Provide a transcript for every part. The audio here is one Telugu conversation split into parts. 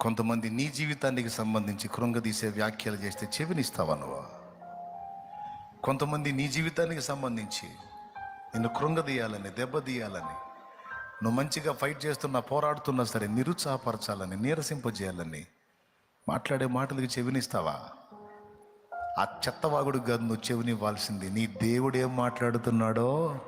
కొంతమంది నీ జీవితానికి సంబంధించి కృంగదీసే వ్యాఖ్యలు చేస్తే చెవినిస్తావా నువ్వు? కొంతమంది నీ జీవితానికి సంబంధించి నిన్ను కృంగదీయాలని దెబ్బతీయాలని నువ్వు మంచిగా ఫైట్ చేస్తున్నా పోరాడుతున్నా సరే నిరుత్సాహపరచాలని నీరసింపజేయాలని మాట్లాడే మాటలకు చెవినిస్తావా? ఆ చెత్తవాగుడు కాదు నువ్వు చెవినివ్వాల్సింది నీ దేవుడు ఏం మాట్లాడుతున్నాడో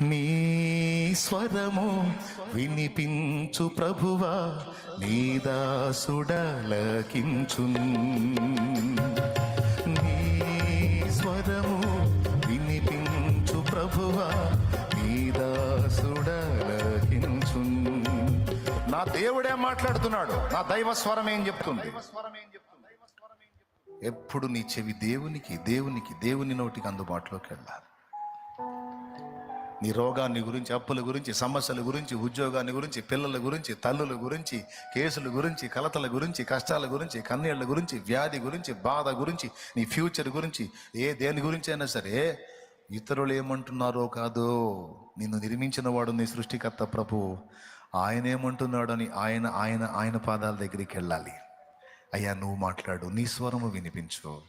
నీ స్వరము వినిపించు ప్రభువా నీ దాసుడలకించు నీ స్వరము వినిపించు ప్రభువా నీ దాసుడలకించు నా దేవుడే మాట్లాడుతున్నాడు నా దైవ స్వరం ఏం చెప్తుంది? ఎప్పుడు నీ చెవి దేవునికి దేవునికి దేవుని నోటికి అందుబాటులోకి వెళ్ళాలి. నీ రోగాన్ని గురించి అప్పుల గురించి సమస్యల గురించి ఉద్యోగాన్ని గురించి పిల్లల గురించి తల్లుల గురించి కేసుల గురించి కలతల గురించి కష్టాల గురించి కన్నీళ్ళ గురించి వ్యాధి గురించి బాధ గురించి నీ ఫ్యూచర్ గురించి ఏ దేని గురించి అయినా సరే ఇతరులు ఏమంటున్నారో కాదో నిన్ను నిర్మించిన వాడు నీ సృష్టికర్త ప్రభు. ఆయన ఏమంటున్నాడు అని ఆయన ఆయన ఆయన పాదాల దగ్గరికి వెళ్ళాలి. అయ్యా నువ్వు మాట్లాడు నీ స్వరము వినిపించు.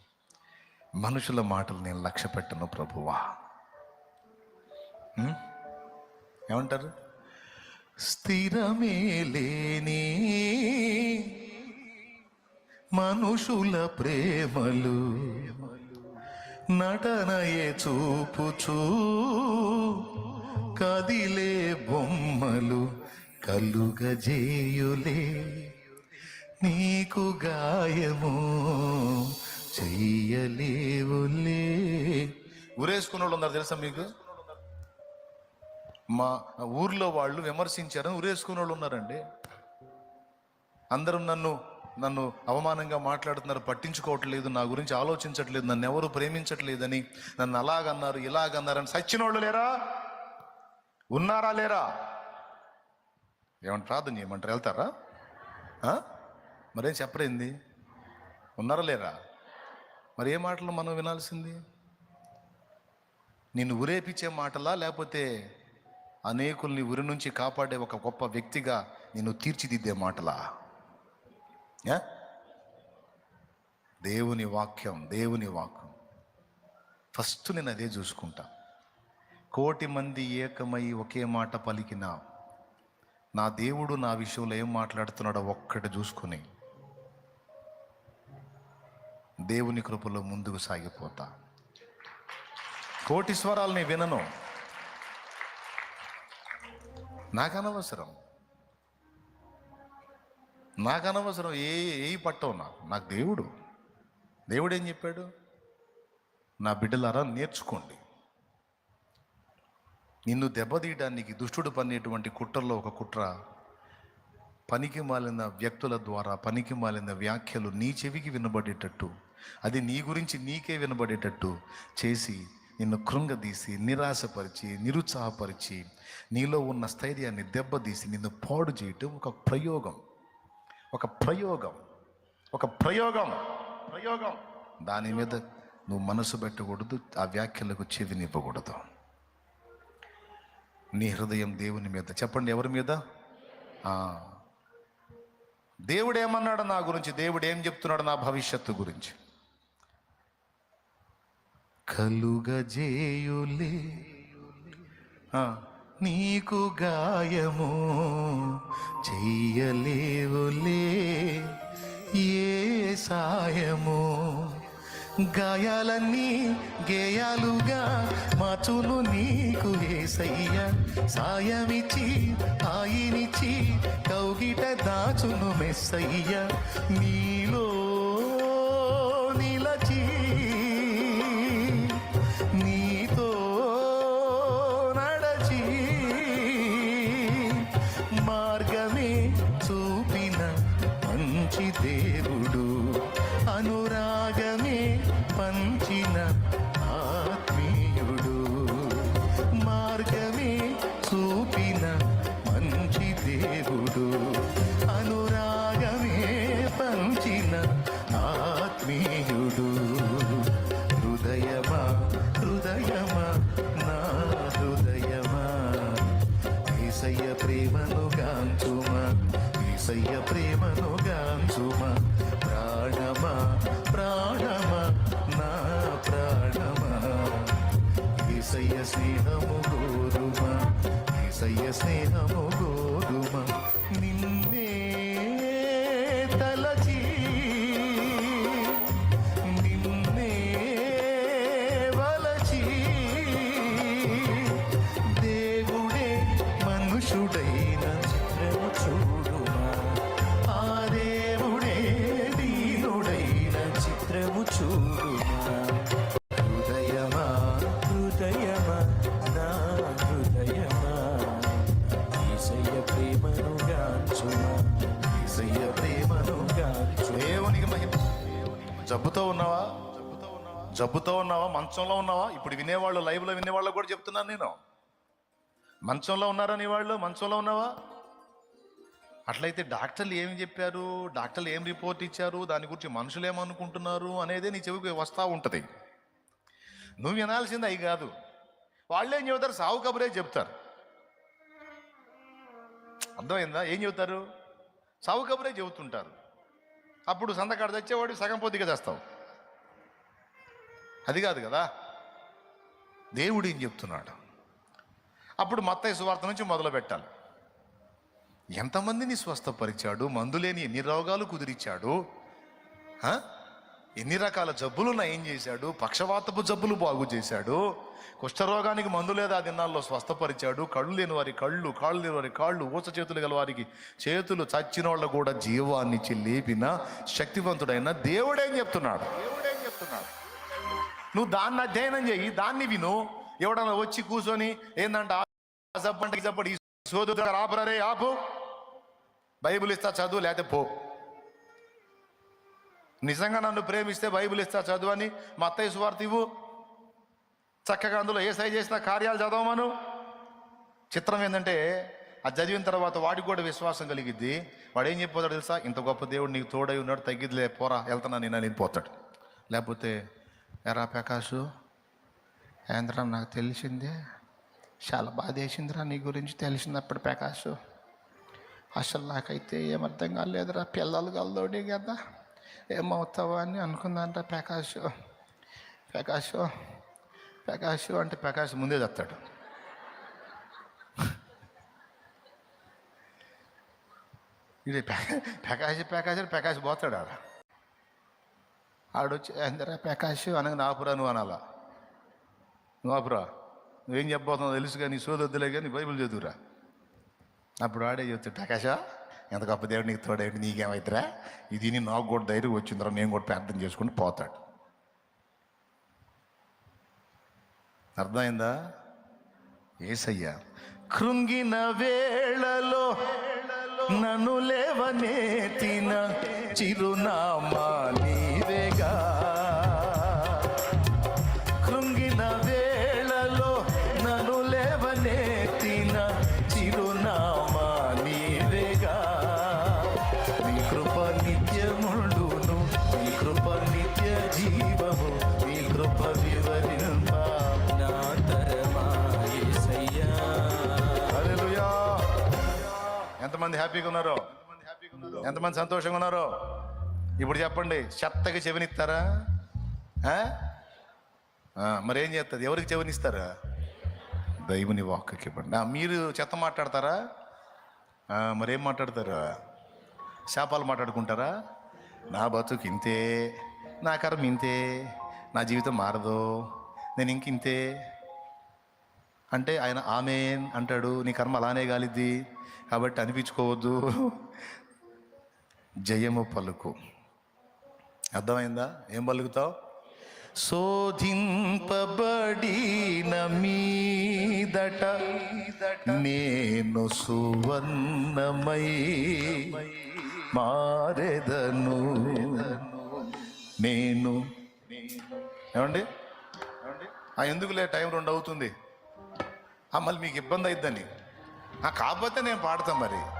మనుషుల మాటలు నేను లక్ష్య పెట్టను ప్రభువా. ఏమంటారు? స్థిరమే లేని మనుషుల ప్రేమలు నటనయే చూపుచూ కదిలే బొమ్మలు కలుగజేయులే. నీకు గాయము చెయ్యలేవులే. ఉరేసుకున్న వాళ్ళు ఉన్నారు తెలుసా మీకు? మా ఊర్లో వాళ్ళు విమర్శించారని ఉరేసుకున్న వాళ్ళు ఉన్నారండి. అందరూ నన్ను నన్ను అవమానంగా మాట్లాడుతున్నారు పట్టించుకోవట్లేదు నా గురించి ఆలోచించట్లేదు నన్ను ఎవరు ప్రేమించట్లేదని నన్ను అలాగన్నారు ఇలాగన్నారని సచ్చిన వాళ్ళు లేరా? ఉన్నారా లేరా? ఏమంట ప్రార్థన చేయమంటారు? వెళ్తారా? మరేం చెప్పరేంది ఉన్నారా లేరా? మరి ఏ మాటలు మనం వినాల్సింది? నిన్ను ఉరేపించే మాటలా లేకపోతే అనేకుల్ని ఉరి నుంచి కాపాడే ఒక గొప్ప వ్యక్తిగా నేను తీర్చిదిద్దే మాటలా? దేవుని వాక్యం దేవుని వాక్యం. ఫస్ట్ నేను అదే చూసుకుంటా. కోటి మంది ఏకమై ఒకే మాట పలికిన నా దేవుడు నా విషయంలో ఏం మాట్లాడుతున్నాడో ఒక్కటి చూసుకుని దేవుని కృపలో ముందుకు సాగిపోతా. కోటి స్వరాల్ని వినను. నాకు అనవసరం నాకు అనవసరం ఏ ఏ పట్టవు నాకు. నాకు దేవుడు. దేవుడు ఏం చెప్పాడు? నా బిడ్డలారా నేర్చుకోండి. నిన్ను దెబ్బతీయడానికి దుష్టుడు పన్నేటువంటి కుట్రలో ఒక కుట్ర పనికి మాలిన వ్యక్తుల ద్వారా పనికి మాలిన వ్యాఖ్యలు నీ చెవికి వినబడేటట్టు అది నీ గురించి నీకే వినబడేటట్టు చేసి నిన్ను కృంగదీసి నిరాశపరిచి నిరుత్సాహపరిచి నీలో ఉన్న స్థైర్యాన్ని దెబ్బతీసి నిన్ను పాడు చేయటం ఒక ప్రయోగం. ఒక ప్రయోగం. ఒక ప్రయోగం. ప్రయోగం. దాని మీద నువ్వు మనసు పెట్టకూడదు ఆ వ్యాఖ్యలకు చెవినివ్వకూడదు. నీ హృదయం దేవుని మీద. చెప్పండి ఎవరి మీద? దేవుడు ఏమన్నాడు నా గురించి? దేవుడు ఏం చెప్తున్నాడు నా భవిష్యత్తు గురించి? కలుగజేయులే. ఆ, నీకు గాయము చెయ్యలేవులే. ఏ సాయము? గాయాలన్నీ గేయాలుగా మాచును నీకు ఏసయ్య. సాయమిచ్చి ఆయినిచి కౌగిట దాచును మెస్సయ్య. నీలో ఏసయ్య జబ్బుతో ఉన్నావా? మంచంలో ఉన్నావా? ఇప్పుడు వినేవాళ్ళు లైవ్లో వినేవాళ్ళు కూడా చెప్తున్నాను నేను. మంచంలో ఉన్నారా నీ వాళ్ళు? మంచంలో ఉన్నావా? అట్లయితే డాక్టర్లు ఏమి చెప్పారు? డాక్టర్లు ఏం రిపోర్ట్ ఇచ్చారు? దాని గురించి మనుషులు ఏమనుకుంటున్నారు? అనేది నీ చెవికి వస్తూ ఉంటుంది. నువ్వు వినాల్సింది అవి కాదు. వాళ్ళు ఏం చెబుతారు? సావు కబురే చెప్తారు. అర్థమైందా? ఏం చెబుతారు? సావు కబురే చెబుతుంటారు. అప్పుడు సంతకాడ తెచ్చేవాడు సగం పొద్దుగా చేస్తావు అది కాదు కదా? దేవుడు ఏం చెప్తున్నాడు? అప్పుడు మత్తయ్య సువార్త నుంచి మొదలు పెట్టాలి. ఎంతమందిని స్వస్థపరిచాడు? మందులేని ఎన్ని రోగాలు కుదిరిచ్చాడు? ఎన్ని రకాల జబ్బులు నయం చేశాడు? పక్షవాతపు జబ్బులు బాగు చేశాడు. కుష్ఠరోగానికి మందు లేదా దినాల్లో స్వస్థపరిచాడు. కళ్ళు లేని వారి కళ్ళు కాళ్ళు లేని వారి కాళ్ళు ఊచ చేతులు గల వారికి చేతులు చచ్చిన వాళ్ళు కూడా జీవాన్నిచ్చి లేపిన శక్తివంతుడైన దేవుడేం చెప్తున్నాడు? దేవుడేం చెప్తున్నాడు? నువ్వు దాన్ని అధ్యయనం చేయి దాన్ని విను. ఎవడన్నా వచ్చి కూర్చొని ఏంటంటే ఆ జబ్బంటే జబ్బడి సోదు ఆపరే ఆపు బైబిల్ ఇస్తా చదువు లేకపోతే పో. నిజంగా నన్ను ప్రేమిస్తే బైబిల్ ఇస్తా చదువు అని మా అత్తయ్య సువార్త ఇవ్వు. చక్కగా అందులో ఏ సై చేసిన కార్యాలు చదవమను చిత్రం ఏంటంటే అది చదివిన తర్వాత వాడికి కూడా విశ్వాసం కలిగిద్ది. వాడు ఏం చెప్పిపోతాడు తెలుసా? ఇంత గొప్ప దేవుడు నీకు తోడై ఉన్నాడు తగ్గిద్దిలే పోరా వెళ్తున్నా నేను అని పోతాడు. లేకపోతే ఎరా ప్రకాశు ఏంద్రా నాకు తెలిసిందే. చాలా బాధ వేసిందిరా నీ గురించి తెలిసినప్పుడు ప్రకాశు. అసలు నాకైతే ఏమర్థం కాలేదురా పిల్లలు కలదోడి కదా. ఏమవుతావా అని అనుకున్నానరా ప్రకాశు. ప్రకాశు ప్రకాశు అంటే ప్రకాశ్ ముందే చెప్తాడు. ఇది ప్ర- ప్రకాష్ ప్రకాష్ ప్రకాష్ పోతాడు ఆడ ఆడొచ్చి అందరా ప్రకాష్ అనగా నాపురా నువ్వు అనాలా. నువ్వు ఆపురా నువ్వేం చెప్పబోతున్నావు తెలుసు కానీ సోదొద్దులే కానీ బైబిల్ చదువురా. అప్పుడు ఆడే చెప్తాడు ప్రకాశ ఎంత గొప్ప దేవుడు నీకు తోడేంటి నీకేమైతురా ఇది నీ నాకు కూడా ధైర్యం వచ్చిందిరా నేను కూడా ప్రార్థన చేసుకుని పోతాడు. అర్థమైందా? ఏసయ్యా కృంగిన వేళలో నన్ను లేవనెత్తిన చిరునామాని ఎంతమంది హ్యాపీగా ఉన్నారో? ఎంతమంది సంతోషంగా ఉన్నారో? ఇప్పుడు చెప్పండి చెత్తగా చెవినిస్తారా? మరి ఏం చేస్తుంది ఎవరికి చెవినిస్తారా? దైవుని వాక్కి ఇవ్వండి. మీరు చెత్త మాట్లాడతారా? మరేం మాట్లాడతారు? శాపాలు మాట్లాడుకుంటారా? నా బతుకు ఇంతే నా కర్మ ఇంతే నా జీవితం మారదు నేను ఇంక ఇంతే అంటే ఆయన ఆమె అంటాడు నీ కర్మ అలానే గాలిద్ది కాబట్టి అనిపించుకోవద్దు. జయము పలుకు. అర్థమైందా? ఏం పలుకుతావు? శోధింపబడిన మీదట నేను సువర్ణమై మారెదను. నేను. ఏమండి? ఆ ఎందుకులే టైం రెండు అవుతుంది? మళ్ళీ మీకు ఇబ్బంది అయిద్దని. ఆ, కాకపోతే నేను పాడతాను మరి.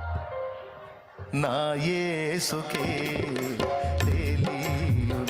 నా యేసుకే తెలియును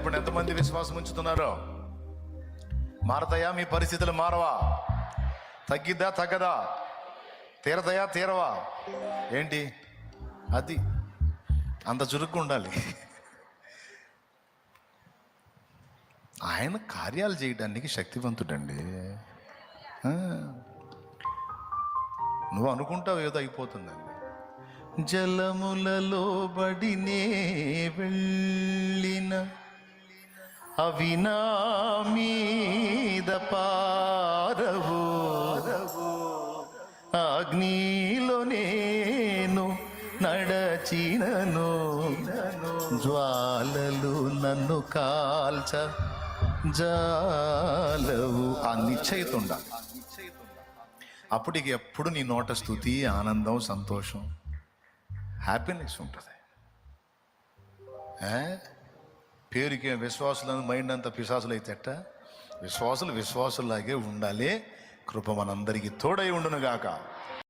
ఇప్పుడు ఎంతమంది విశ్వాసం ఉంచుతున్నారో? మారతాయా? మీ పరిస్థితులు మారవా? తగ్గిద్దా తగ్గదా? తీరతాయా తీరవా? ఏంటి? అది అంత చురుగ్గా ఉండాలి. ఆయన కార్యాలు చేయడానికి శక్తివంతుడండి. నువ్వు అనుకుంటావు ఏదో అయిపోతుందండి జలములలో బడినే వెళ్ళిన అవి నా మీద పారవు అగ్నిలో నేను నడచినను. జ్వాలలు నన్ను కాల్చ జాలవు. ఆ నిశ్చయిత ఉండాలి ఎప్పుడు నీ నోట స్థుతి ఆనందం సంతోషం హ్యాపీనెస్ ఉంటుంది. ఏ? పేరుకి విశ్వాసులను మైండ్ అంతా పిశాసులు అయితే విశ్వాసులు విశ్వాసులాగే ఉండాలి. కృప మనందరికీ తోడై ఉండునుగాక.